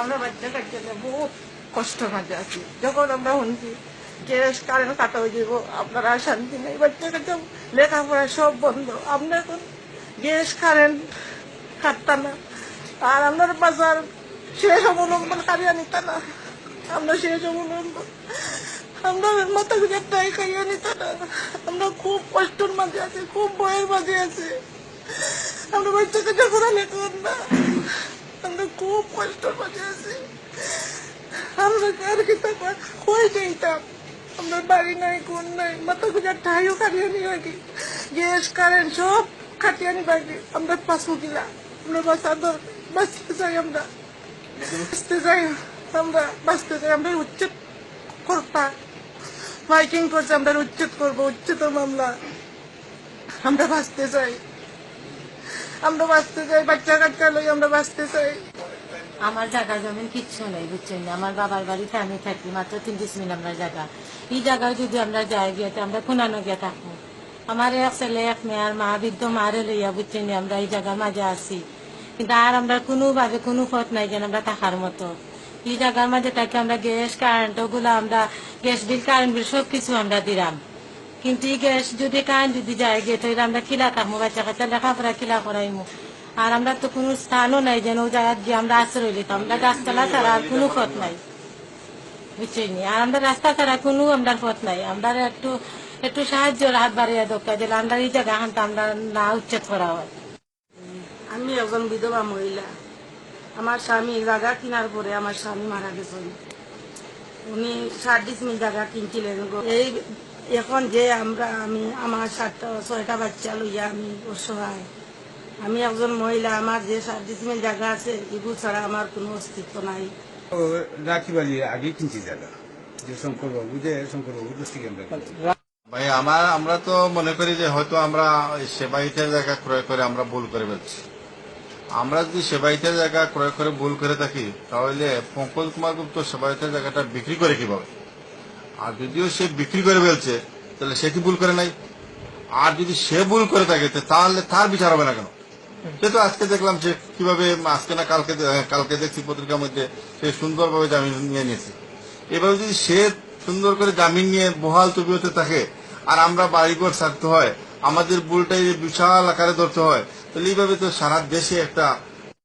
আমরা বাচ্চা নিয়ে বহুত কষ্ট মাঝে আছি। যখন আমরা শুনছি গ্যাস কারেন্ট কাটা হয়ে যাব, আপনারা শান্তি নেই, বাচ্চা কাচ্চা। লেখাপড়া সব বন্ধ। আমরা এখন গ্যাস, কারেন্ট কাটতা না। আর আপনার বাজার শেষ অবলম্বন কারিয়া নিতা না। আমরা শেষ অবলম্বন আমরা মাথা গুজার টাই খাইয়া নিতা না। আমরা খুব কষ্টের মাঝে আছি, খুব ভয়ের মাঝে আছি। আমরা বাচ্চাকে যখন লেখন না। আমরা খুব কষ্টের মাঝে আছি আমরা আর কি আমরা বাড়ি নাই কোন নাই মাথা গুজার ঠাইও কাটিয়ে নি বাকি গ্যাস কারেন্ট সব কাটিয়ে নি বাকি আমরা পাঁচশো কিলা আমরা বাঁচা দরকার বাঁচতে চাই আমরা বাঁচতে চাই আমরা বাঁচতে চাই আমরা উচ্ছেদ করতা ফাইটিং করছে আমরা উচ্ছেদ করব উচ্ছেদ মামলা আমরা বাঁচতে চাই আমরা বাঁচতে চাই, বাচ্চা কাচ্চা লই আমরা বাঁচতে চাই। আমার জায়গা জমিন কিচ্ছু নেই, বুঝছেন আমার বাবার বাড়িতে আমি থাকি, মাত্র তিন ডিসমিল আমরা জায়গা। এই জায়গায় যদি আমরা যাই, গিয়ে আমরা কোনানো গিয়ে থাকব। আমার এক ছেলে, এক মেয়ের মা বৃদ্ধ মারে লইয়া, বুঝছেন আমরা এই জায়গার মাঝে আছি। কিন্তু আর আমরা কোনোভাবে কোনো পথ নাই যেন আমরা থাকার মতো। এই জায়গার মাঝে থাকি আমরা গ্যাস কারেন্ট ওগুলো আমরা, গ্যাস বিল কারেন্ট বিল সব কিছু আমরা দিলাম কিন্তু গ্যাস যদি কারেন্ট যদি যায় গিয়ে তাহলে আমরা কিলা থাকব, বাচ্চা কাচ্চা লেখাপড়া কিলা করাইমু। আর আমরা তো কোনো স্থানও নাই যেন ওই জায়গায় গিয়ে আমরা আশ্রয় লিতাম আমরা গাছতলা ছাড়া আর কোনো পথ নাই। বুঝছেনি আর আমরা রাস্তা ছাড়া কোনো আমরা পথ নাই। আমরা একটু একটু সাহায্যের হাত বাড়িয়ে দরকার যে আমরা এই জায়গা হানটা আমরা না উচ্ছেদ করা হয়। আমি একজন বিধবা মহিলা। আমার স্বামী জায়গা কেনার পরে আমার স্বামী মারা গেছেন। উনি ডিসমিল জায়গা কিনছিলেন। এই এখন যে আমরা আমি আমার সাতটা ছয়টা বাচ্চা লইয়া আমি অসহায়। আমি একজন মহিলা আমার যে ষাট ডিসমিল জায়গা আছে এগুলো ছাড়া আমার কোনো অস্তিত্ব নাই। আগে কিনছি জায়গা যে যে আমরা ভাই আমার আমরা তো মনে করি যে হয়তো আমরা ওই সেবাইতের জায়গা ক্রয় করে আমরা ভুল করে ফেলছি। আমরা যদি সেবাইতের জায়গা ক্রয় করে ভুল করে থাকি তাহলে পঙ্কজ কুমার গুপ্ত সেবাইতের জায়গাটা বিক্রি করে কীভাবে? আর যদিও সে বিক্রি করে ফেলছে, তাহলে সে কি ভুল করে নাই? আর যদি সে ভুল করে থাকে তাহলে তার বিচার হবে না কেন? সে তো আজকে দেখলাম যে কীভাবে আজকে না কালকে কালকে দেখছি পত্রিকার মধ্যে সে সুন্দরভাবে জামিন নিয়ে নিয়েছে। এবার যদি সে সুন্দর করে জামিন নিয়ে বহাল তবিয়তে থাকে, আর আমরা বাড়িঘর ছাড়তে হয়, আমাদের ভুলটাই বিশাল আকারে ধরতে হয়, তাহলে এইভাবে তো সারা দেশে একটা